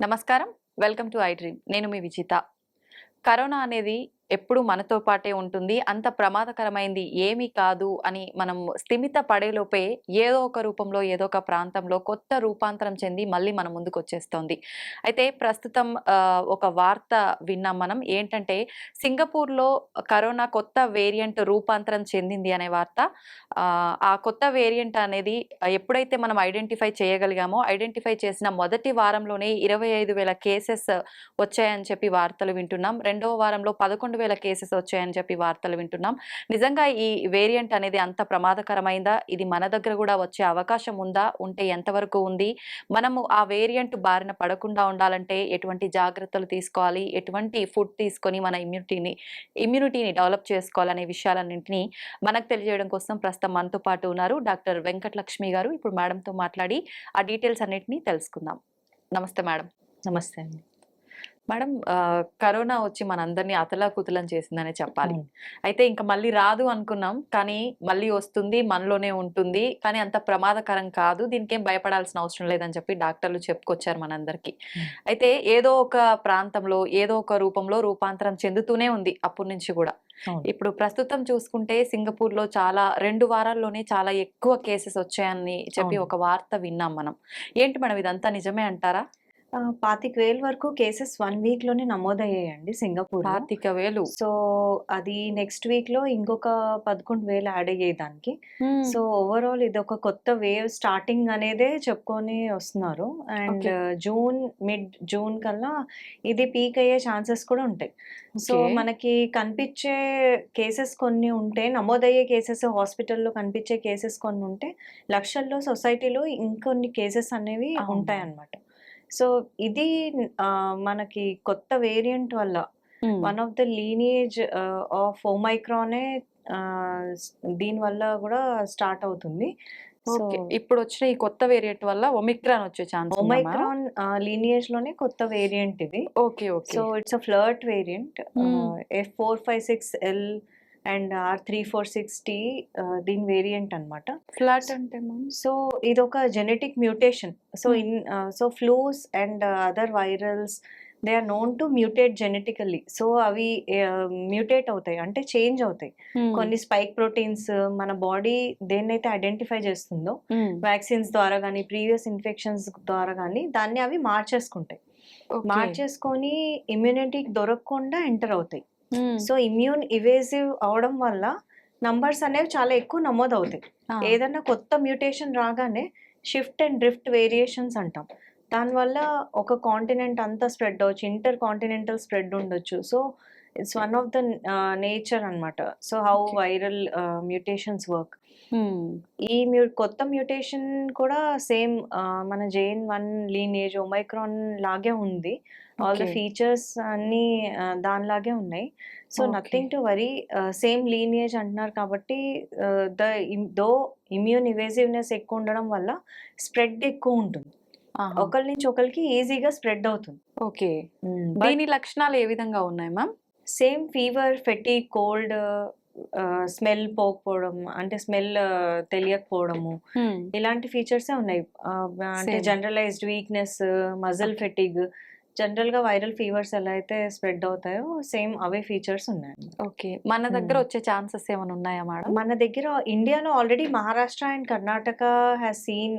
నమస్కారం. Welcome to I Dream. నేను మీ విజిత. కరోనా అనేది ఎప్పుడు మనతో పాటే ఉంటుంది. అంత ప్రమాదకరమైంది ఏమీ కాదు అని మనం స్థిమిత పడేలోపే ఏదో ఒక రూపంలో ఏదో ఒక ప్రాంతంలో కొత్త రూపాంతరం చెంది మళ్ళీ మన ముందుకు వచ్చేస్తోంది అయితే ప్రస్తుతం ఒక వార్త విన్నాం మనం. ఏంటంటే సింగపూర్లో కరోనా కొత్త వేరియంట్ రూపాంతరం చెందింది అనే వార్త. ఆ కొత్త వేరియంట్ అనేది ఎప్పుడైతే మనం ఐడెంటిఫై చేయగలిగామో ఐడెంటిఫై చేసిన మొదటి వారంలోనే ఇరవై ఐదు వేల కేసెస్ వచ్చాయని చెప్పి వార్తలు వింటున్నాం. రెండవ వారంలో పదకొండు వేల కేసెస్ వచ్చాయని చెప్పి వార్తలు వింటున్నాం. నిజంగా ఈ వేరియంట్ అనేది అంత ప్రమాదకరమైందా? ఇది మన దగ్గర కూడా వచ్చే అవకాశం ఉందా? ఉంటే ఎంతవరకు ఉంది? మనము ఆ వేరియంట్ బారిన పడకుండా ఉండాలంటే ఎటువంటి జాగ్రత్తలు తీసుకోవాలి? ఎటువంటి ఫుడ్ తీసుకొని మన ఇమ్యూనిటీని ఇమ్యూనిటీని డెవలప్ చేసుకోవాలనే విషయాలన్నింటినీ మనకు తెలియజేయడం కోసం ప్రస్తుతం మనతో పాటు ఉన్నారు డాక్టర్ వెంకటలక్ష్మి గారు. ఇప్పుడు మేడంతో మాట్లాడి ఆ డీటెయిల్స్ అన్నింటినీ తెలుసుకుందాం. నమస్తే మేడం. నమస్తే అండి. మేడం కరోనా వచ్చి మనందరినీ అతలాకుతలం చేసిందనే చెప్పాలి. అయితే ఇంకా మళ్ళీ రాదు అనుకున్నాం కానీ మళ్ళీ వస్తుంది మనలోనే ఉంటుంది కానీ అంత ప్రమాదకరం కాదు దీనికి ఏం భయపడాల్సిన అవసరం లేదని చెప్పి డాక్టర్లు చెప్పుకొచ్చారు మనందరికీ. అయితే ఏదో ఒక ప్రాంతంలో ఏదో ఒక రూపంలో రూపాంతరం చెందుతూనే ఉంది అప్పటి నుంచి కూడా. ఇప్పుడు ప్రస్తుతం చూసుకుంటే సింగపూర్లో చాలా రెండు వారాల్లోనే చాలా ఎక్కువ కేసెస్ వచ్చాయని చెప్పి. ఒక వార్త విన్నాం మనం ఏంటి మేడం ఇదంతా నిజమే అంటారా పాతిక వేల వరకు కేసెస్ వన్ వీక్లోనే నమోదయ్యాయండి సింగపూర్ పాతిక వేలు సో అది నెక్స్ట్ వీక్లో ఇంకొక పదకొండు వేలు యాడ్ అయ్యాయి దానికి. సో ఓవరాల్ ఇది ఒక కొత్త వేవ్ స్టార్టింగ్ అనేదే చెప్పుకొని వస్తున్నారు అండ్. జూన్ మిడ్ జూన్ కల్లా ఇది పీక్ అయ్యే ఛాన్సెస్ కూడా ఉంటాయి సో. మనకి కనిపించే కేసెస్ కొన్ని ఉంటే నమోదయ్యే కేసెస్ హాస్పిటల్లో కనిపించే కేసెస్ కొన్ని ఉంటే లక్షల్లో సొసైటీలో ఇంకొన్ని కేసెస్ అనేవి. ఉంటాయి అన్నమాట సో ఇది మనకి కొత్త వేరియంట్ వల్ల. One of the lineage of ఓమైక్రానే దీని వల్ల కూడా స్టార్ట్ అవుతుంది. ఇప్పుడు వచ్చిన ఈ కొత్త వేరియంట్ వల్ల ఒమిక్రాన్ వచ్చే ఛాన్స్ ఒమైక్రాన్ లీనియేజ్లోనే కొత్త వేరియంట్ ఇది. Okay okay. So it's a flirt variant. F four five six L and R three four six T దీని వేరియంట్ అన్నమాట. ఫ్లాట్ అంటే మ్యామ్? సో ఇది ఒక genetic mutation so Hmm. In so flus and other virals they are known to mutate genetically so అవి mutate అవుతాయి. అంటే change అవుతాయి. కొన్ని స్పైక్ ప్రోటీన్స్ మన బాడీ దేన్నైతే ఐడెంటిఫై చేస్తుందో వ్యాక్సిన్స్ ద్వారా కానీ ప్రీవియస్ ఇన్ఫెక్షన్స్ ద్వారా కానీ దాన్ని అవి మార్చేసుకుంటాయి. మార్చేసుకొని ఇమ్యూనిటీకి దొరకకుండా ఎంటర్ అవుతాయి. సో ఇమ్యూన్ ఇవేసివ్ అవడం వల్ల నంబర్స్ అనేవి చాలా ఎక్కువ నమోదు అవుతాయి ఏదైనా కొత్త మ్యూటేషన్ రాగానే షిఫ్ట్ అండ్ డ్రిఫ్ట్ వేరియేషన్స్ అంటాం. దానివల్ల ఒక కాంటినెంట్ అంతా స్ప్రెడ్ అవ్వచ్చు ఇంటర్ కాంటినెంటల్ స్ప్రెడ్ ఉండొచ్చు. So it's one of the nature అన్నమాట. So how. Viral mutations work ఈ మ్యూ కొత్త మ్యూటేషన్ కూడా సేమ్ మన జేఎన్ వన్ లీనేజ్ ఒమైక్రాన్ లాగే ఉంది. All the. ఫీచర్స్ అన్ని దానిలాగే ఉన్నాయి. So. Nothing to worry same lineage అంటున్నారు కాబట్టి ద దో ఇమ్యూన్ ఇవేసివ్నెస్ ఎక్కువ ఉండడం వల్ల స్ప్రెడ్ ఎక్కువ ఉంటుంది. ఒకరి నుంచి ఒకరికి ఈజీగా స్ప్రెడ్ అవుతుంది. ఓకే దీని లక్షణాలు ఏ విధంగా ఉన్నాయి ma'am same fever fatigue cold smell పోకపోవడం అంటే స్మెల్ తెలియకపోవడము ఇలాంటి ఫీచర్సే ఉన్నాయి అంటే. Generalised weakness muscle. ఫెటిగ్ జనరల్గా వైరల్ ఫీవర్స్ ఎలా అయితే స్ప్రెడ్ అవుతాయో సేమ్ అవే ఫీచర్స్ ఉన్నాయి. ఓకే. మన దగ్గర. వచ్చే ఛాన్సెస్ ఏమైనా ఉన్నాయా మేడం? మన దగ్గర ఇండియాలో already Maharashtra and Karnataka has seen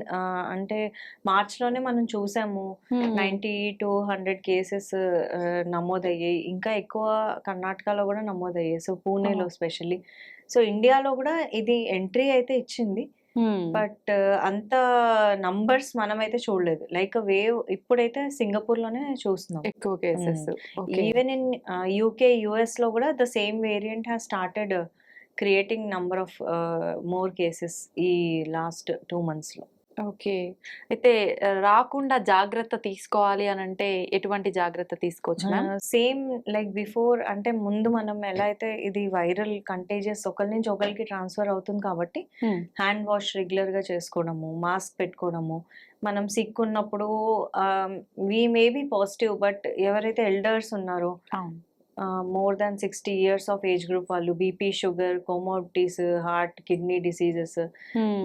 అంటే మార్చ్లోనే మనం చూసాము. నైంటీ టు హండ్రెడ్ కేసెస్ నమోదయ్యాయి. ఇంకా ఎక్కువ కర్ణాటకలో కూడా నమోదయ్యాయి. సో పూణేలో. స్పెషల్లీ. సో ఇండియాలో కూడా ఇది ఎంట్రీ అయితే ఇచ్చింది. బట్ అంత నంబర్స్ మనమైతే చూడలేదు. లైక్ వేవ్ ఇప్పుడైతే సింగపూర్లోనే చూస్తున్నాం. ఎక్కువ కేసెస్. ఈవెన్ ఇన్ యూకే యుఎస్లో కూడా the same variant has started creating number of more cases ఈ లాస్ట్ టూ మంత్స్లో ఓకే. అయితే రాకుండా జాగ్రత్త తీసుకోవాలి అని అంటే ఎటువంటి జాగ్రత్త తీసుకోవచ్చు మ్యామ్ సేమ్ లైక్ బిఫోర్ అంటే ముందు మనం ఎలా అయితే ఇది వైరల్ కంటేజియస్ ఒకరి నుంచి ఒకరికి ట్రాన్స్ఫర్ అవుతుంది కాబట్టి హ్యాండ్ వాష్ రెగ్యులర్గా చేసుకోవడము మాస్క్ పెట్టుకోవడము. మనం సిక్ ఉన్నప్పుడు we may be positive but ఎవరైతే ఎల్డర్స్ ఉన్నారో more than sixty years of age group వాళ్ళు BP sugar comorbidities heart kidney diseases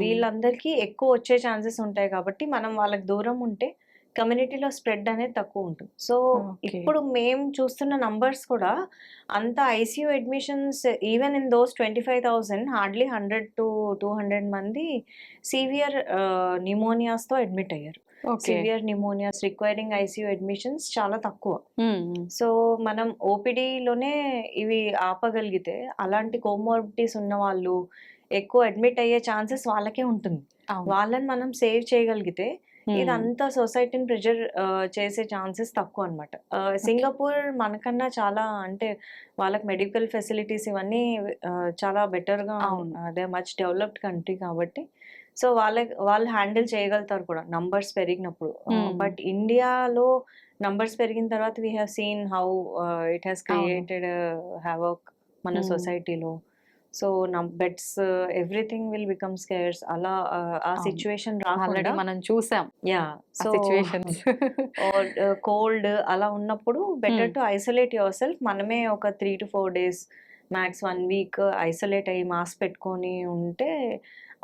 వీళ్ళందరికీ ఎక్కువ వచ్చే ఛాన్సెస్ ఉంటాయి కాబట్టి మనం వాళ్ళకి దూరం ఉంటే కమ్యూనిటీలో స్ప్రెడ్ అనేది తక్కువ ఉంటుంది. సో. ఇప్పుడు మేము చూస్తున్న నంబర్స్ కూడా అంత ICU admissions even in those twenty five thousand hardly hundred to two hundred మంది సివియర్ న్యూమోనియాస్తో అడ్మిట్ అయ్యారు. Severe pneumonias requiring ICU admissions చాలా తక్కువ. సో మనం ఓపీడీలోనే ఇవి ఆపగలిగితే అలాంటి కోమోర్బిటీస్ ఉన్న వాళ్ళు ఎక్కువ అడ్మిట్ అయ్యే ఛాన్సెస్ వాళ్ళకే ఉంటుంది. వాళ్ళని మనం సేవ్ చేయగలిగితే ఇదంతా సొసైటీని ప్రెజర్ చేసే ఛాన్సెస్ తక్కువ అనమాట సింగపూర్ మనకన్నా చాలా అంటే వాళ్ళకి మెడికల్ ఫెసిలిటీస్ ఇవన్నీ చాలా బెటర్గా. అదే మచ్ డెవలప్డ్ కంట్రీ కాబట్టి సో వాళ్ళ వాళ్ళు హ్యాండిల్ చేయగలుగుతారు కూడా నంబర్స్ పెరిగినప్పుడు. బట్ ఇండియాలో నంబర్స్ పెరిగిన తర్వాత we have seen how it has అవును. క్రియేటెడ్ హ్యావక్ మన. సొసైటీలో so beds everything will become scarce అలా ఆ. సిచ్యువేషన్ రాకుండా మనం చూసాం యా సో కోల్డ్ అలా ఉన్నప్పుడు better. To isolate yourself మనమే ఒక three to four days max one week isolate అయ్యి మాస్క్ పెట్టుకొని ఉంటే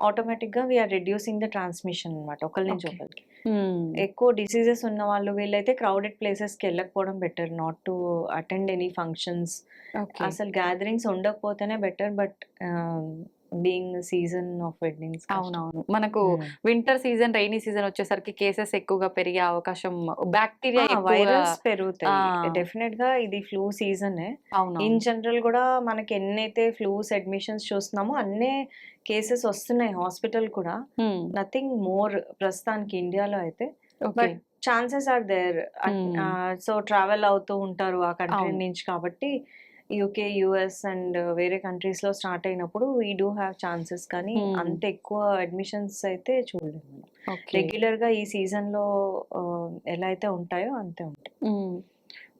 ఆటోమేటిక్గా వీఆర్ రెడ్యూసింగ్ ద ట్రాన్స్మిషన్ అనమాట ఒకరి నుంచి. ఒకరికి ఎక్కువ డిసీజెస్ ఉన్న వాళ్ళు వీళ్ళైతే క్రౌడెడ్ ప్లేసెస్కి వెళ్ళకపోవడం better not to attend any functions అసలు gatherings ఉండకపోతేనే better but being season of weddings అవునవును. మనకు వింటర్ సీజన్ రైనీ సీజన్ వచ్చేసరికి కేసెస్ ఎక్కువగా పెరిగే అవకాశం బ్యాక్టీరియా వైరస్ పెరుగుతాయి. డెఫినెట్గా ఇది ఫ్లూ సీజన్ ఇన్ జనరల్ కూడా మనకి ఎన్నైతే ఫ్లూస్ అడ్మిషన్స్ చూస్తున్నామో అన్నే కేసెస్ వస్తున్నాయి హాస్పిటల్ కూడా. నథింగ్ మోర్ ప్రస్తుతానికి ఇండియాలో అయితే. Okay. Chances are there. So travel అవుతూ ఉంటారు ఆ కంట్రీ. నుంచి కాబట్టి యూకే యుఎస్ అండ్ వేరే కంట్రీస్లో స్టార్ట్ అయినప్పుడు వీ డూ హ్యావ్ ఛాన్సెస్ కానీ. అంత ఎక్కువ అడ్మిషన్స్ అయితే చూడలేము రెగ్యులర్గా ఈ సీజన్లో ఎలా అయితే ఉంటాయో అంతే ఉంటాయి.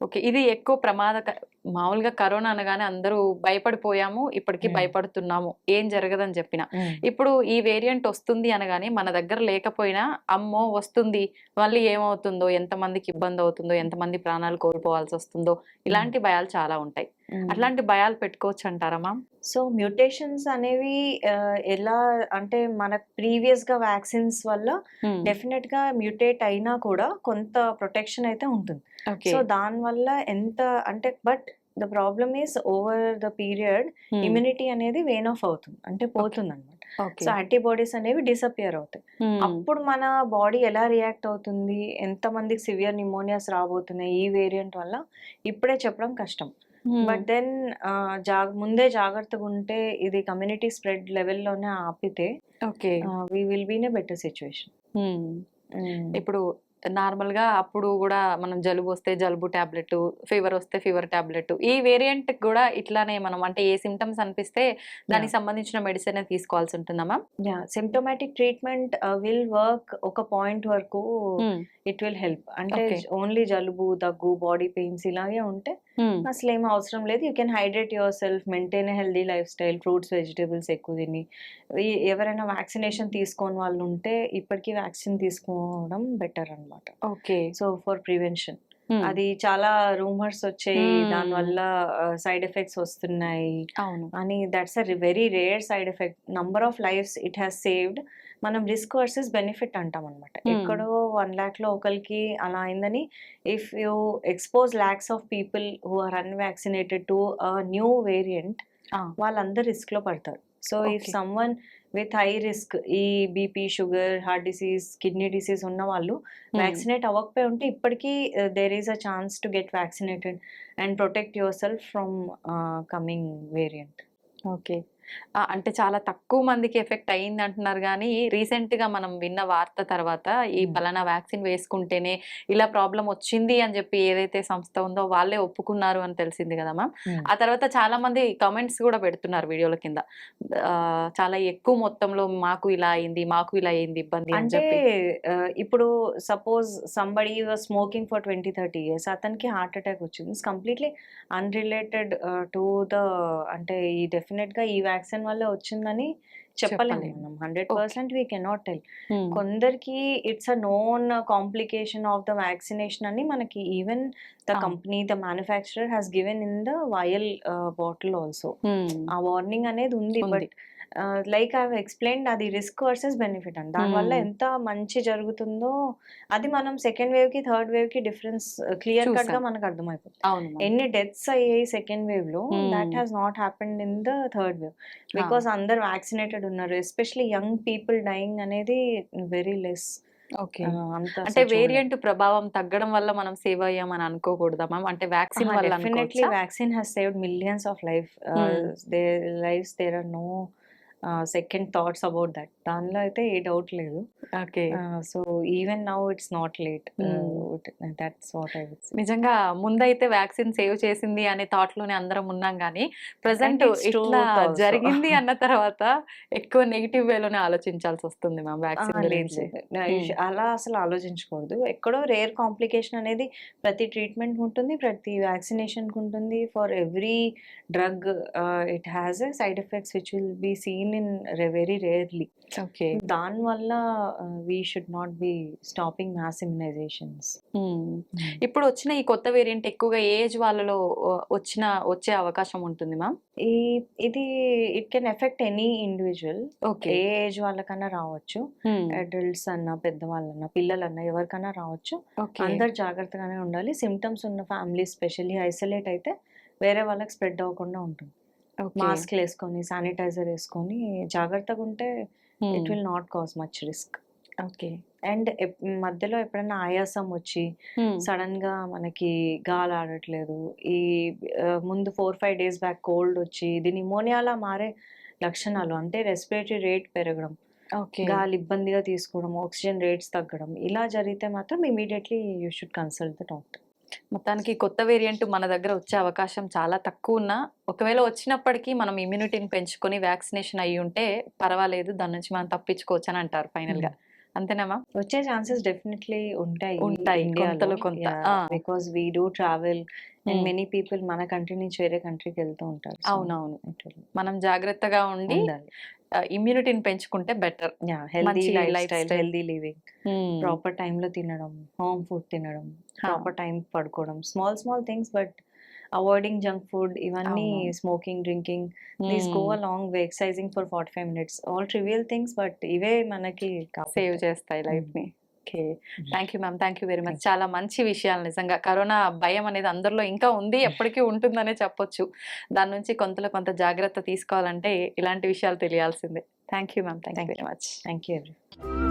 ఓకే. ఇది ఎక్కువ ప్రమాదక మామూలుగా కరోనా అనగానే అందరూ భయపడిపోయాము ఇప్పటికీ. భయపడుతున్నాము ఏం జరగదని చెప్పిన. ఇప్పుడు ఈ వేరియంట్ వస్తుంది అనగానే మన దగ్గర లేకపోయినా అమ్మో వస్తుంది మళ్ళీ ఏమవుతుందో ఎంతమందికి ఇబ్బంది అవుతుందో ఎంతమంది ప్రాణాలు కోల్పోవాల్సి వస్తుందో ఇలాంటి భయాలు చాలా ఉంటాయి. అట్లాంటి భయాలు పెట్టుకోవచ్చు అంటారా మ్యామ్? సో మ్యూటేషన్స్ అనేవి ఎలా అంటే మన ప్రీవియస్గా వ్యాక్సిన్స్ వల్ల డెఫినెట్గా మ్యూటేట్ అయినా కూడా కొంత ప్రొటెక్షన్ అయితే ఉంటుంది. సో దాని వల్ల ఎంత అంటే but the problem is over the period immunity అనేది వేన్ ఆఫ్ అవుతుంది. అంటే పోతుంది అనమాట సో యాంటీబాడీస్ అనేవి డిసపియర్ అవుతాయి. అప్పుడు మన బాడీ ఎలా రియాక్ట్ అవుతుంది? ఎంత మందికి సివియర్ నిమోనియాస్ రాబోతున్నాయి? ఈ వేరియంట్ వల్ల ఇప్పుడే చెప్పడం కష్టం. బట్ దెన్ జాగ్ ముందే జాగ్రత్తగా ఉంటే ఇది కమ్యూనిటీ స్ప్రెడ్ లెవెల్లోనే ఆపితే okay. We will be in a better situation ఇప్పుడు నార్మల్గా అప్పుడు కూడా మనం జలుబు వస్తే జలుబు టాబ్లెట్ ఫీవర్ వస్తే ఫీవర్ టాబ్లెట్ ఈ వేరియంట్ కూడా ఇట్లానే మనం అంటే ఏ సిమ్టమ్స్ అనిపిస్తే దానికి సంబంధించిన మెడిసిన్ తీసుకోవాల్సి ఉంటుందా ma'am? Symptomatic treatment will work ఒక పాయింట్ వరకు ఇట్ విల్ హెల్ప్. అంటే. ఓన్లీ జలుబు దగ్గు బాడీ పెయిన్స్ ఇలాగే ఉంటే అసలు ఏం అవసరం లేదు. You can hydrate yourself maintain healthy lifestyle fruits vegetables ఎక్కువ తిని. ఎవరైనా వ్యాక్సినేషన్ తీసుకోని వాళ్ళు ఉంటే ఇప్పటికీ వ్యాక్సిన్ తీసుకోవడం బెటర్ అన్నమాట. ఓకే. So for prevention. అది చాలా రూమర్స్ వచ్చాయి Hmm. దానివల్ల సైడ్ ఎఫెక్ట్స్ వస్తున్నాయి అవును. అని that's a very rare side effect number of lifes it has saved మనం రిస్క్ వర్సెస్ బెనిఫిట్ అంటాం అనమాట. ఎక్కడో వన్ ల్యాక్లో ఒకరికి అలా అయిందని if you expose lakhs of people who are unvaccinated to new variant. వాళ్ళందరూ రిస్క్లో పడతారు. So if Okay. Someone with high risk ఈ BP sugar heart disease kidney disease ఉన్న వాళ్ళు వ్యాక్సినేట్ అవ్వకపోయి ఉంటే ఇప్పటికీ there is a chance to get vaccinated and protect yourself from coming variant okay. అంటే చాలా తక్కువ మందికి ఎఫెక్ట్ అయింది అంటున్నారు కానీ రీసెంట్గా మనం విన్న వార్త తర్వాత ఈ. పలానా వ్యాక్సిన్ వేసుకుంటేనే ఇలా ప్రాబ్లం వచ్చింది అని చెప్పి ఏదైతే సంస్థ ఉందో వాళ్ళే ఒప్పుకున్నారు అని తెలిసింది కదా మ్యామ్. ఆ తర్వాత చాలా మంది కమెంట్స్ కూడా పెడుతున్నారు వీడియోల కింద. చాలా ఎక్కువ మొత్తంలో మాకు ఇలా అయింది మాకు ఇలా అయింది ఇబ్బంది అని చెప్పి. ఇప్పుడు suppose somebody smoking for twenty thirty years అతనికి హార్ట్ అటాక్ వచ్చింది. కంప్లీట్లీ అన్రిలేటెడ్ టు ద అంటే ఈ డెఫినెట్గా ఈ వ్యాక్సిన్ వల్ల వచ్చిందని చెప్పలేము. మనం hundred. Percent we cannot tell. కొందరికి it's a known complication of the vaccination అని మనకి even the. Company the manufacturer has given in the vial bottle also. ఆ వార్నింగ్ అనేది ఉంది. బట్ లైక్ ఐ ఎక్స్ప్లెయిన్ అది రిస్క్ వర్సెస్ బెనిఫిట్ అండి దానివల్ల. ఎంత మంచి జరుగుతుందో అది మనం సెకండ్ వేవ్కి థర్డ్ వేవ్కి డిఫరెన్స్ క్లియర్ కట్గా. మనకు అర్థమైపోతుంది. ఎన్ని డెత్స్ అయ్యాయి సెకండ్ వేవ్లో that. Has not happened in the third wave because అందరు వ్యాక్సినేటెడ్ ఉన్నారు ఎస్పెషలీ యంగ్ పీపుల్ డైయింగ్ అనేది వెరీ లెస్ ఓకే అంటే వేరియంట్ ప్రభావం తగ్గడం వల్ల మనం సేవ్ అయ్యామని అనుకోకూడదా మ్యామ్ అంటే వ్యాక్సిన్ వల్ల definitely vaccine has saved millions of life. They lifes there are no second thoughts about that దానిలో అయితే ఏ డౌట్ లేదు. Okay. So even now it's not late. That's what I నిజంగా ముందైతే వ్యాక్సిన్ సేవ్ చేసింది అనే థాట్లోనే అందరం ఉన్నాం కానీ ప్రజెంట్ ఇట్లా. జరిగింది అన్న తర్వాత ఎక్కువ నెగిటివ్ వేలోనే ఆలోచించాల్సి వస్తుంది మ్యామ్ వ్యాక్సిన్ గురించి. అలా అసలు ఆలోచించకూడదు. ఎక్కడో రేర్ కాంప్లికేషన్ అనేది ప్రతి ట్రీట్మెంట్ ఉంటుంది ప్రతి వ్యాక్సినేషన్ ఉంటుంది. For every drug it has a side effects which will be seen in very rarely okay దానివల్ల we should not be stopping mass immunisations ఇప్పుడు వచ్చిన ఈ కొత్త వేరియంట్ ఎక్కువగా ఏజ్ వాళ్ళలో వచ్చిన వచ్చే అవకాశం ఉంటుంది మ్యామ్? ఈ ఇది it can effect any individual okay A age వాళ్ళకన్నా రావచ్చు. అడల్ట్స్ అన్న పెద్దవాళ్ళన్నా పిల్లలన్నా ఎవరికైనా రావచ్చు. అందరు జాగ్రత్తగానే ఉండాలి. సిమ్టమ్స్ ఉన్న ఫ్యామిలీ స్పెషల్లీ ఐసోలేట్ అయితే వేరే వాళ్ళకి స్ప్రెడ్ అవ్వకుండా ఉంటుంది. మాస్క్ వేసుకొని శానిటైజర్ వేసుకొని జాగ్రత్తగా ఉంటే it will not cause much risk. Okay. And మధ్యలో ఎప్పుడైనా ఆయాసం వచ్చి సడన్గా మనకి గాలి ఆడట్లేదు ఈ ముందు four five days back cold వచ్చి ఇది నిమోనియాలా మారే లక్షణాలు అంటే రెస్పిరేటరీ రేట్ పెరగడం ఓకే. గాలి ఇబ్బందిగా తీసుకోవడం ఆక్సిజన్ రేట్స్ తగ్గడం ఇలా జరిగితే మాత్రం immediately you should consult the doctor. మొత్తానికి కొత్త వేరియంట్ మన దగ్గర వచ్చే అవకాశం చాలా తక్కువ ఉన్నా ఒకవేళ వచ్చినప్పటికీ మనం ఇమ్యూనిటీని పెంచుకొని వ్యాక్సినేషన్ అయ్యి ఉంటే పర్వాలేదు దాని నుంచి మనం తప్పించుకోవచ్చు అని అంటారు ఫైనల్గా. అంతేనా మ్యామ్ వచ్చే ఛాన్సెస్ డెఫినెట్లీ ఉంటాయి ఉంటాయి, కొంతలో కొంత. Because we do travel and. Many people మన కంట్రీ నుంచి వేరే కంట్రీకి వెళ్తూ ఉంటారు. అవునవును. మనం జాగ్రత్తగా ఉండి ఉండాలి. ఇమ్యూనిటీని పెంచుకుంటే better healthy lifestyle healthy living ప్రాపర్లో తినడం హోమ్ ఫుడ్ తినడం ప్రాపర్ టైం పడుకోవడం. Small small things but avoiding junk food ఇవన్నీ. Smoking drinking these go a long way exercising for forty five minutes all trivial things but ఇవే మనకి save చేస్తాయి లైఫ్ని. Okay. Thank you ma'am. Thank you very much. చాలా మంచి విషయాలు నిజంగా. Corona భయం అనేది అందరిలో ఇంకా ఉంది ఎప్పటికీ ఉంటుందనే చెప్పొచ్చు. దాని నుంచి కొంతలో కొంత జాగ్రత్త తీసుకోవాలంటే ఇలాంటి విషయాలు తెలియాల్సిందే. Thank you ma'am. Thank you very much. Thank you